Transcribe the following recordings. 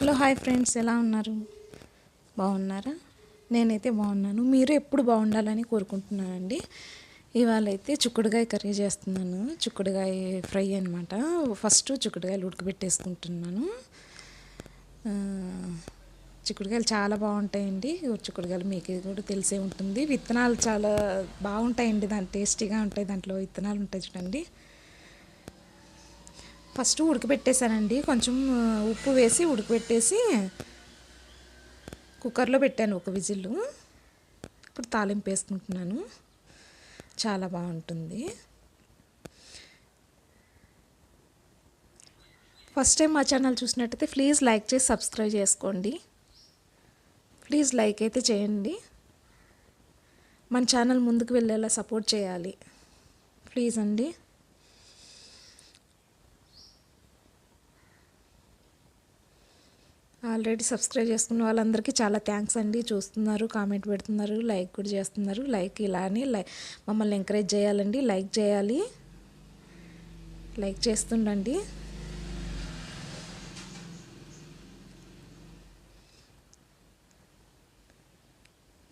Hello hi friends. ఎలా ఉన్నారు? బాగున్నారా? నేనైతే బాగున్నాను. మీరు ఎప్పుడు బాగుండాలని కోరుకుంటున్నానండి. ఇవాళ అయితే చిక్కుడుగాయ కర్రీ చేస్తున్నాను. చిక్కుడుగాయ ఫ్రై అనమాట ఫస్ట్ చిక్కుడుగాయలు ఉడకబెట్టేసుకుంటున్నాను. చిక్కుడుకాయలు చాలా బాగుంటాయండి. చిక్కుడుకాయలు మీకు కూడా తెలిసే ఉంటుంది. విత్తనాలు చాలా బాగుంటాయండి. దాని టేస్టీగా ఉంటాయి. దాంట్లో విత్తనాలు ఉంటాయి చూడండి. ఫస్ట్ ఉడకబెట్టేశానండి. కొంచెం ఉప్పు వేసి ఉడకబెట్టేసి కుక్కర్లో పెట్టాను ఒక విజిల్ ఇప్పుడు తాలింపు వేసుకుంటున్నాను. చాలా బాగుంటుంది. ఫస్ట్ టైం మా ఛానల్ చూసినట్టయితే ప్లీజ్ లైక్ చేసి సబ్స్క్రైబ్ చేసుకోండి. ప్లీజ్ లైక్ అయితే చేయండి. మన ఛానల్ ముందుకు వెళ్ళేలా సపోర్ట్ చేయాలి. ప్లీజ్ అండి. ఆల్రెడీ సబ్స్క్రైబ్ చేసుకున్న వాళ్ళందరికీ చాలా థ్యాంక్స్ అండి. చూస్తున్నారు కామెంట్ పెడుతున్నారు లైక్ కూడా చేస్తున్నారు. లైక్ ఇలానే లైక్ మమ్మల్ని ఎంకరేజ్ చేయాలండి. లైక్ చేయాలి. లైక్ చేస్తుండండి.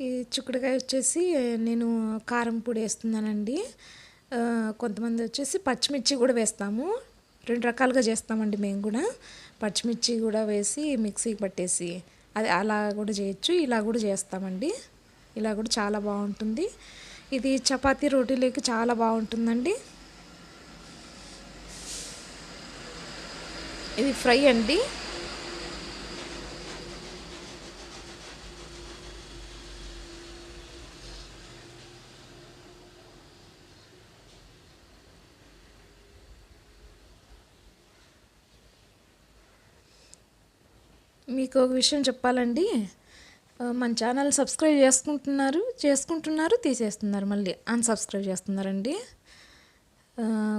ఈ చిక్కుడుకాయ వచ్చేసి నేను కారం పొడి వేస్తున్నానండి. కొంతమంది వచ్చేసి పచ్చిమిర్చి కూడా వేస్తాము. రెండు రకాలుగా చేస్తామండి మేము కూడా. పచ్చిమిర్చి కూడా వేసి మిక్సీకి పట్టేసి అది అలా కూడా చేయొచ్చు ఇలా కూడా చేస్తామండి. ఇలా కూడా చాలా బాగుంటుంది. ఇది చపాతీ రోటీలోకి చాలా బాగుంటుందండి. ఇది ఫ్రై అండి. మీకు ఒక విషయం చెప్పాలండి. మన ఛానల్ సబ్స్క్రైబ్ చేసుకుంటున్నారు చేసుకుంటున్నారు తీసేస్తున్నారు మళ్ళీ. అన్సబ్స్క్రైబ్ చేస్తున్నారండి.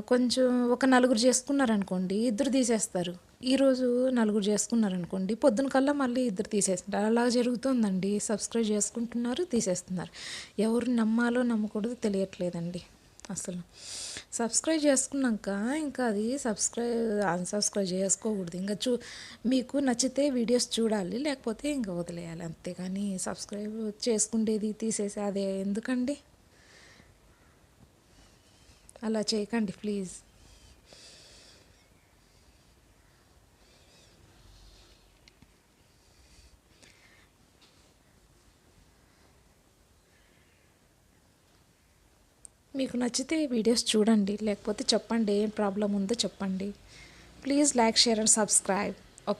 కొంచెం ఒక నలుగురు చేసుకున్నారనుకోండి ఇద్దరు తీసేస్తారు. ఈరోజు నలుగురు చేసుకున్నారనుకోండి పొద్దున కల్లా మళ్ళీ ఇద్దరు తీసేస్తుంటారు అలా జరుగుతుందండి. సబ్స్క్రైబ్ చేసుకుంటున్నారు తీసేస్తున్నారు. ఎవరు నమ్మాలో నమ్మకూడదు తెలియట్లేదండి. అసలు. సబ్స్క్రైబ్ చేసుకున్నాక ఇంకా అది సబ్స్క్రైబ్ అన్సబ్స్క్రైబ్ చేసుకోకూడదు. ఇంకా చూ మీకు నచ్చితే వీడియోస్ చూడాలి లేకపోతే ఇంకా వదిలేయాలి. అంతేగాని సబ్స్క్రైబ్ చేసుకుండేది తీసేసి అదే. ఎందుకండి? అలా చేయకండి ప్లీజ్. మీకు నచ్చితే వీడియోస్ చూడండి. లేకపోతే చెప్పండి ఏం ప్రాబ్లం ఉందో చెప్పండి. Please like share and subscribe.